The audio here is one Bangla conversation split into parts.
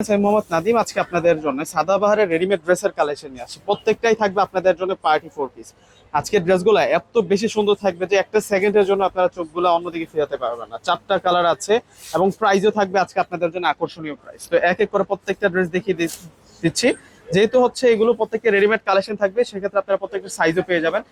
মোহাম্মদ নাদিম, আজকে আপনাদের জন্য সাদাবাহারের রেডিমেড ড্রেসের কালেকশন নিয়ে প্রত্যেকটাই থাকবে আপনাদের জন্য পার্টি ফোর পিস ড্রেসগুলো এত বেশি সুন্দর থাকবে যে একটা সেকেন্ডের জন্য আপনারা চোখগুলো অন্যদিকে ফেরাতে পারবেন না। চারটা কালার আছে এবং প্রাইসও থাকবে আজকে আপনাদের জন্য আকর্ষণীয় প্রাইস তো এক এক করে প্রত্যেকটা ড্রেস দেখিয়ে দিচ্ছি। যেহেতু হচ্ছে এগুলো প্রত্যেকটা রেডিমেড কালেকশন থাকবে, সেক্ষেত্রে আপনারা প্রত্যেকটা সাইজও পেয়ে যাবেন।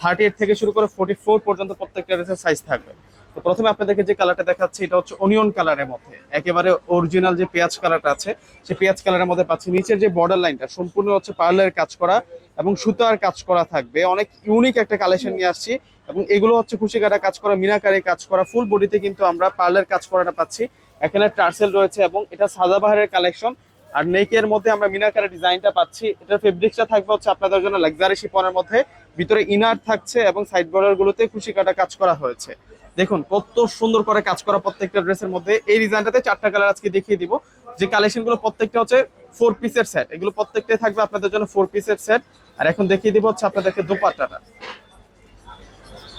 থার্টি থেকে শুরু করে ফোর্টি ফোর পর্যন্ত প্রত্যেকটা ড্রেসের সাইজ থাকবে। তো প্রথমে আপনাদেরকে যে কালারটা দেখাচ্ছি, এটা হচ্ছে অনিয়ন কালারের মধ্যে। একেবারে অরিজিনাল যে পেঁয়াজ কালারটা আছে সেই পেঁয়াজ কালারের মধ্যে পাচ্ছি। নিচের যে বর্ডার লাইনটা সম্পূর্ণ হচ্ছে পার্লারের কাজ করা এবং সুতার কাজ করা থাকবে। অনেক ইউনিক একটা কালেকশন নিয়ে আসছি এবং এগুলো হচ্ছে খুশি কাটা কাজ করা, মিনাকারি কাজ করা। ফুল বডিতে কিন্তু আমরা পার্লার কাজ করাটা পাচ্ছি। এখানে টার্সেল রয়েছে এবং এটা সাদাবাহারের কালেকশন আর নেকের মধ্যে আমরা মিনাকারি ডিজাইনটা পাচ্ছি। এটার ফেব্রিক্সটা থাকবে হচ্ছে আপনাদের জন্য লাক্সারি শিপনের মধ্যে। ভিতরে ইনার থাকছে এবং সাইড বর্ডার গুলোতে খুশি কাটা কাজ করা হয়েছে। দেখুন, কত সুন্দর করে কাজ করা প্রত্যেকটা ড্রেসের মধ্যে। এই ডিজাইনটাতে চারটা কালার আজকে দেখিয়ে দিব। যে কালেকশনগুলো প্রত্যেকটা হচ্ছে ফোর পিসের সেট এগুলো প্রত্যেকটাই থাকবে আপনাদের জন্য ফোর পিসের সেট আর এখন দেখিয়ে দিব হচ্ছে আপনাদেরকে দোপাট্টাটা।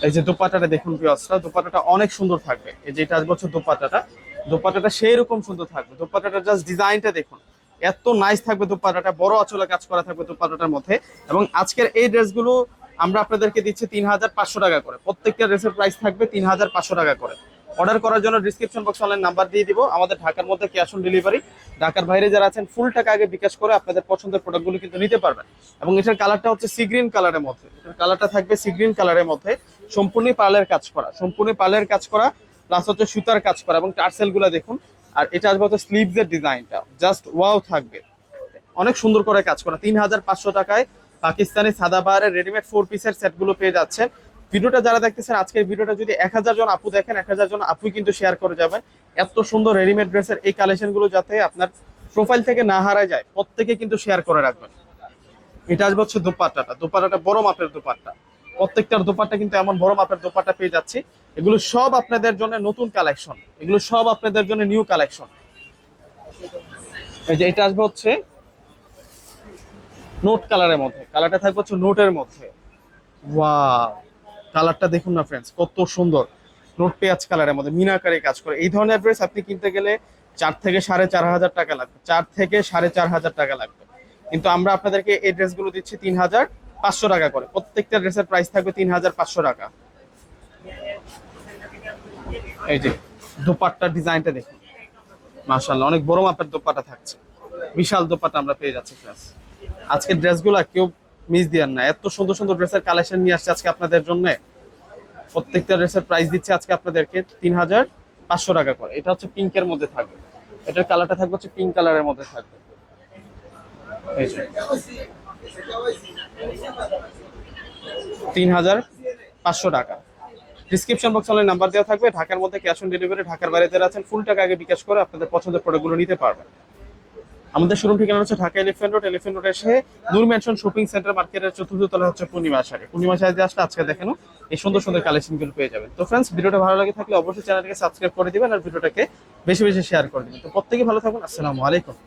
এই যে দোপাট্টাটা দেখুন পিওসটা দোপাট্টাটা অনেক সুন্দর থাকবে। এই যে এটা আসবে হচ্ছে দোপাট্টাটা। সেই রকম সুন্দর থাকবে। দোপাট্টাটা জাস্ট ডিজাইনটা দেখুন। এত নাইস থাকবে দোপাট্টাটা, বড় আঁচলে কাজ করা থাকবে দোপাট্টাটার মধ্যে। এবং আজকের এই ড্রেসগুলো আমরা আপনাদেরকে দিচ্ছি তিন হাজার পাঁচশো টাকা করে। প্রত্যেকটা ড্রেসের প্রাইস থাকবে তিন হাজার পাঁচশো টাকা করে। অর্ডার করার জন্য ডিসক্রিপশন বক্স অনলাইন নাম্বার দিয়ে দিব। আমাদের ঢাকার মধ্যে ক্যাশ অন ডেলিভারি ঢাকার বাইরে যারা আছেন ফুল টাকা আগে বিকাশ করে আপনাদের পছন্দের প্রোডাক্টগুলো কিন্তু নিতে পারবেন। এবং এটার কালারটা হচ্ছে সি গ্রিন কালারের মধ্যে। এটার কালারটা থাকবে সি গ্রিন কালারের মধ্যে। সম্পূর্ণ পালের কাজ করা। সম্পূর্ণ পালের কাজ করা প্লাস হচ্ছে সুতার কাজ করা এবং টার্সেলগুলো দেখুন। আর এটা আসবে হচ্ছে স্লিভস এর ডিজাইনটা জাস্ট ওয়াও থাকবে। অনেক সুন্দর করে কাজ করা। তিন হাজার পাঁচশো টাকায় পাকিস্তানি সাদাবাহারের রেডিমেড ফোর পিসের সেটগুলো পেয়ে যাচ্ছেন। ভিডিওটা যারা দেখতেছেন, আজকের ভিডিওটা যদি এক হাজার জন আপু দেখেন, এক হাজার জন আপুই কিন্তু শেয়ার করে যাবেন। এত সুন্দর রেডিমেড ড্রেসের এই কালেকশনগুলো যাতে আপনার প্রোফাইল থেকে না হারায় যায়, প্রত্যেকে কিন্তু শেয়ার করে রাখবেন। এটা আসবে হচ্ছে দোপাট্টাটা। দোপাট্টাটা বড় মাপের দোপাট্টা। প্রত্যেকটার দোপাট্টা কিন্তু এমন বড় মাপের দোপাট্টা পেয়ে যাচ্ছি। এগুলো সব আপনাদের জন্য নতুন কালেকশন এগুলো সব আপনাদের জন্য নিউ কালেকশন এই যে এটা আসবে হচ্ছে নোট কালারের মধ্যে। কালারটা থাকবে হচ্ছে নোটের মধ্যে। ওয়াও কালারটা দেখুন না ফ্রেন্ডস কত সুন্দর। নোট পেঁয়াজ কালারের মধ্যে মিনাকারে কাজ করে। এই ধরনের ড্রেস আপনি কিনতে গেলে চার থেকে সাড়ে চার হাজার টাকা লাগবে। চার থেকে সাড়ে চার হাজার টাকা লাগবে। কিন্তু আমরা আপনাদেরকে এই ড্রেসগুলো দিচ্ছি তিন হাজার পাঁচশো টাকা করে। প্রত্যেকটা ড্রেসের প্রাইস থাকবে তিন হাজার পাঁচশো টাকা। এই যে, দোপাট্টার ডিজাইনটা দেখুন। মাশাল্লাহ অনেক বড় মাপের দোপাট্টা থাকছে। বিশাল দোপাট্টা আমরা পেয়ে যাচ্ছি ফ্রেন্ডস আজকের ড্রেসগুলো কেউ মিস দিয়েন না। এত সুন্দর সুন্দর ড্রেসের কালেকশন নিয়ে আসছে আজকে আপনাদের জন্য। প্রত্যেকটা ড্রেসের প্রাইস দিচ্ছে আজকে আপনাদেরকে তিন হাজার পাঁচশো টাকা করে। এটা হচ্ছে পিঙ্কের মধ্যে থাকবে। এটার কালারটা থাকবে হচ্ছে পিঙ্ক কালারের মধ্যে থাকবে। তিন হাজার পাঁচশো টাকা। ডিসক্রিপশন বক্স অনলাইন নাম্বার দেওয়া থাকবে। ঢাকার মধ্যে ক্যাশ অন ডেলিভারি ঢাকার বাইরে যারা আছেন ফুল টাকা আগে বিকাশ করে আপনাদের পছন্দের প্রোডাক্টগুলো নিতে পারবেন। আমাদের শোরুম ঠিকানা হচ্ছে Dhaka elephant road elephant road এসে নূর ম্যানশন শপিং সেন্টার মার্কেটের চতুর্থ তলা হচ্ছে পূর্ণিমা শাড়ি পূর্ণিমা শাড়িতে আসলে আজকে দেখেন এই সুন্দর সুন্দর কালেকশনগুলো পেয়ে যাবেন। তো ফ্রেন্ডস ভিডিওটা ভালো লাগে থাকলে অবশ্যই চ্যানেলটিকে সাবস্ক্রাইব করে দিবেন আর ভিডিওটাকে বেশি বেশি শেয়ার করে দিবেন। তো প্রত্যেকে ভালো থাকুন, আসসালামু আলাইকুম।